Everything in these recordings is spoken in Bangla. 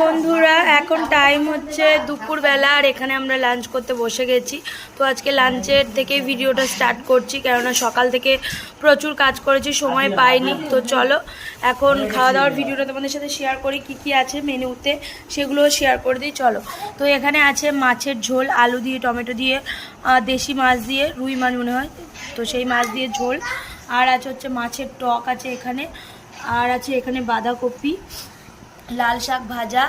বন্ধুরা, এখন টাইম হচ্ছে দুপুরবেলা আর এখানে আমরা লাঞ্চ করতে বসে গেছি। তো আজকে লাঞ্চের থেকে ভিডিওটা স্টার্ট করছি, কেননা সকাল থেকে প্রচুর কাজ করেছি, সময় পাইনি। তো চলো, এখন খাওয়া দাওয়ার ভিডিওটা তোমাদের সাথে শেয়ার করি, কি কি আছে মেনুতে, সেগুলোও শেয়ার করে দিই, চলো। তো এখানে আছে মাছের ঝোল, আলু দিয়ে, টমেটো দিয়ে দেশি মাছ দিয়ে, রুই মাছ মনে হয়, তো সেই মাছ দিয়ে ঝোল। আর আছে হচ্ছে মাছের টক আছে এখানে, আর আছে এখানে বাঁধাকপি লাল শাক ভাজা,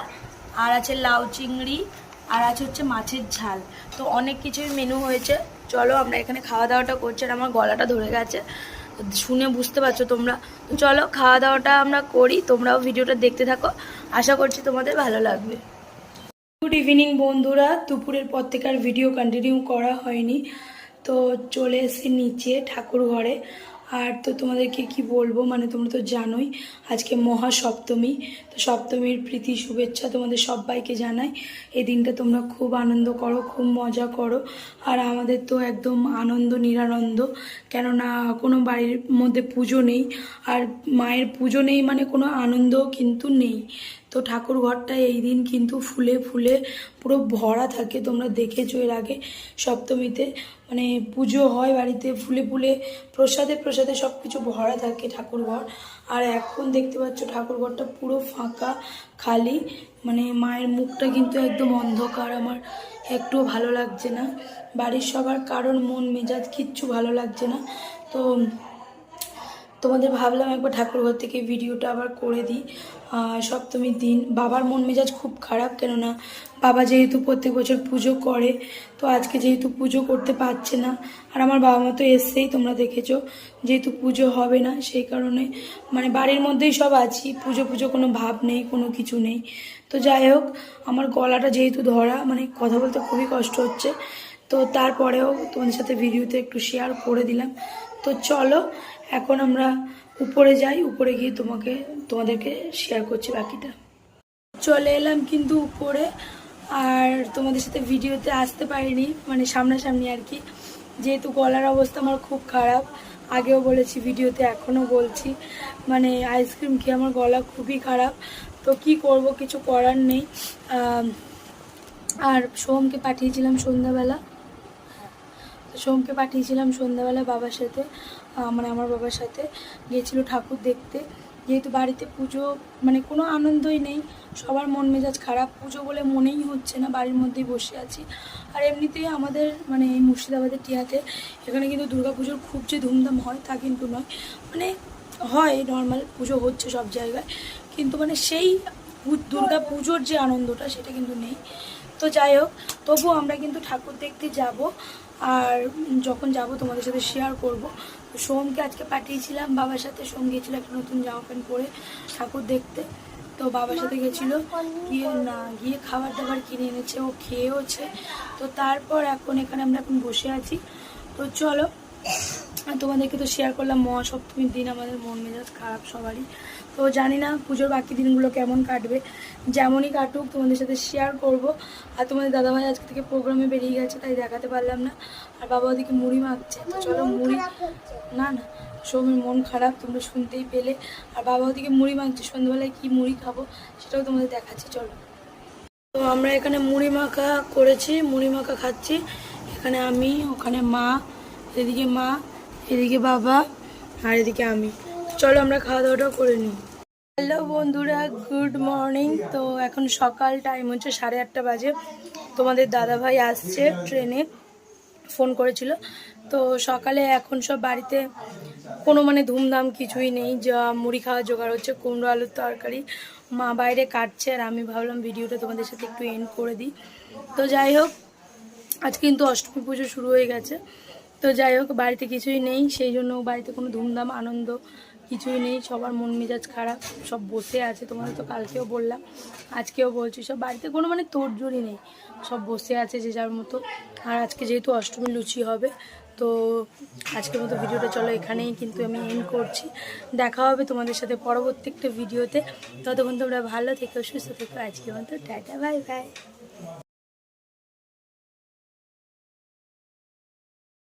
আর আছে লাউ চিংড়ি, আর আছে হচ্ছে মাছের ঝাল। তো অনেক কিছুই মেনু হয়েছে। চলো আমরা এখানে খাওয়া দাওয়াটা করছি, আর আমার গলাটা ধরে গেছে। শুনে বুঝতে পারছ তোমরা। তো চলো খাওয়া দাওয়াটা আমরা করি। তোমরাও ভিডিওটা দেখতে থাকো। আশা করছি তোমাদের ভালো লাগবে। গুড ইভিনিং বন্ধুরা। দুপুরের পর থেকে আর ভিডিও কন্টিনিউ করা হয়নি। তো চলে এসে নিচে, ঠাকুর ঘরে। আর তো তোমাদেরকে কি বলব? মানে তোমরা তো জানোই, আজকে মহা সপ্তমী তো সপ্তমীর প্রীতি, শুভেচ্ছা তোমাদের সবাইকে জানাই। এই দিনটা তোমরা খুব আনন্দ করো, খুব মজা করো। আর আমাদের তো একদম আনন্দ নিরানন্দ। কেননা কোনো বাড়ির মধ্যে পুজো নেই। আর মায়ের পুজো নেই মানে কোনো আনন্দও কিন্তু নেই। তো ঠাকুর ঘরটা এই দিন কিন্তু ফুলে ফুলে পুরো ভরা থাকে, তোমরা দেখেছ এর আগে সপ্তমীতে। মানে পুজো হয় বাড়িতে, ফুলে ফুলে প্রসাদে প্রসাদে সব কিছু ভরা থাকে ঠাকুর ঘর। আর এখন দেখতে পাচ্ছ ঠাকুর ঘরটা পুরো ফাঁকা, খালি। মানে মায়ের মুখটা কিন্তু একদম অন্ধকার, আমার একটুও ভালো লাগছে না। বাড়ির সবার কারণ মন মেজাজ কিচ্ছু ভালো লাগছে না। তো তোমাদের ভাবলাম একবার ঠাকুরঘর থেকে ভিডিওটা আবার করে দিই। সপ্তমীর দিন, বাবার মন মেজাজ খুব খারাপ কেননা বাবা যেহেতু প্রত্যেক বছর পুজো করে, তো আজকে যেহেতু পুজো করতে পারছে না, আর আমার বাবা মা তো এসছেই তোমরা দেখেছ, যেহেতু পুজো হবে না, সেই কারণে মানে বাড়ির মধ্যেই সব আছি, পুজো পুজো কোনো ভাব নেই, কোনো কিছু নেই। তো যাই হোক, আমার গলাটা যেহেতু ধরা মানে কথা বলতে খুবই কষ্ট হচ্ছে তো তারপরেও তোমাদের সাথে ভিডিওতে একটু শেয়ার করে দিলাম। তো চলো, এখন আমরা উপরে যাই, উপরে গিয়ে তোমাকে, তোমাদেরকে শেয়ার করছি বাকিটা। চলে এলাম কিন্তু উপরে, আর তোমাদের সাথে ভিডিওতে আসতে পারিনি মানে সামনাসামনি আর কি। যেহেতু গলার অবস্থা আমার খুব খারাপ, আগেও বলেছি, ভিডিওতে এখনও বলছি। মানে আইসক্রিম খেয়ে আমার গলা খুবই খারাপ। তো কি করব, কিছু করার নেই। আর সোমকে পাঠিয়েছিলাম সন্ধ্যাবেলা। সোমকে পাঠিয়েছিলাম সন্ধ্যাবেলা বাবার সাথে মানে আমার বাবার সাথে। গিয়েছিল ঠাকুর দেখতে। যেহেতু বাড়িতে পুজো মানে কোনো আনন্দই নেই, সবার মন মেজাজ খারাপ। পুজো বলে মনেই হচ্ছে না, বাড়ির মধ্যেই বসে আছি। আর এমনিতেই আমাদের মানে এই মুর্শিদাবাদের টিয়াতে এখানে কিন্তু পুজোর খুব যে ধুমধাম হয় তা কিন্তু নয়। মানে হয় নর্মাল পুজো হচ্ছে সব জায়গায়। কিন্তু মানে সেই দুর্গা পুজোর যে আনন্দটা, সেটা কিন্তু নেই। তো যাই হোক তবু আমরা কিন্তু ঠাকুর দেখতে যাব। আর যখন যাব তোমাদের সাথে শেয়ার করব। সোমকে আজকে পাঠিয়েছিলাম, বাবার সাথে। সোম গিয়েছিল একটা নতুন জামা প্যান্ট পরে ঠাকুর দেখতে। তো বাবার সাথে গেছিল, গিয়ে না, গিয়ে খাবার দাবার কিনে এনেছে, ও খেয়েওছে। তো তারপর এখন এখানে আমরা এখন বসে আছি। তো চলো, তোমাদেরকে তো শেয়ার করলাম মহাসপ্তমীর দিন, আমাদের মন মেজাজ খারাপ সবারই। তো জানি না পুজোর বাকি দিনগুলো কেমন কাটবে। যেমনই কাটুক তোমাদের সাথে শেয়ার করব। আর তোমাদের দাদাভাই আজকে থেকে প্রোগ্রামে বেরিয়ে গেছে তাই দেখাতে পারলাম না। আর বাবা ওদিকে মুড়ি মাখছে। তো চলো মুড়ি না না সৌমির মন খারাপ তোমরা শুনতেই পেলে। আর বাবা ওদিকে মুড়ি মাখছে। সন্ধ্যাবেলায় কি মুড়ি খাব সেটাও তোমাদের দেখাচ্ছি চলো। তো আমরা এখানে মুড়ি মাখা করেছি মুড়ি মাখা খাচ্ছি। এখানে আমি ওখানে মা এদিকে মা এদিকে বাবা আর এদিকে আমি। চলো আমরা খাওয়া দাওয়াটা করে নিই। হ্যালো বন্ধুরা, গুড মর্নিং। তো এখন সকাল টাইম হচ্ছে সাড়ে আটটা বাজে। তোমাদের দাদাভাই আসছে ট্রেনে, ফোন করেছিল। তো সকালে এখন সব বাড়িতে কোনো মানে ধুমধাম কিছুই নেই। যা মুড়ি খাওয়া জোগাড় হচ্ছে, কুমড়ো আলুর তরকারি। মা বাইরে কাটছে আর আমি ভাবলাম ভিডিওটা তোমাদের সাথে একটু এন্ড করে দিই। তো যাই হোক, আজ কিন্তু অষ্টমী পুজো শুরু হয়ে গেছে। তো যাই হোক, বাড়িতে কিছুই নেই, সেই জন্য বাড়িতে কোনো ধুমধাম, আনন্দ কিছুই নেই, সবার মন মেজাজ খারাপ, সব বসে আছে, তোমাদের তো কালকেও বললাম, আজকেও বলছি, সব বাড়িতে কোনো মানে তোড়জোড়ই নেই, সব বসে আছে যে যার মতো। আর আজকে যেহেতু অষ্টমী লুচি হবে, তো আজকের মতো ভিডিওটা চলো এখানেই কিন্তু আমি এন্ড করছি। দেখা হবে তোমাদের সাথে পরবর্তী একটা ভিডিওতে। ততক্ষণ তোমরা ভালো থেকো, সুস্থ থেকো, আজকের মতো টাটা বাই বাই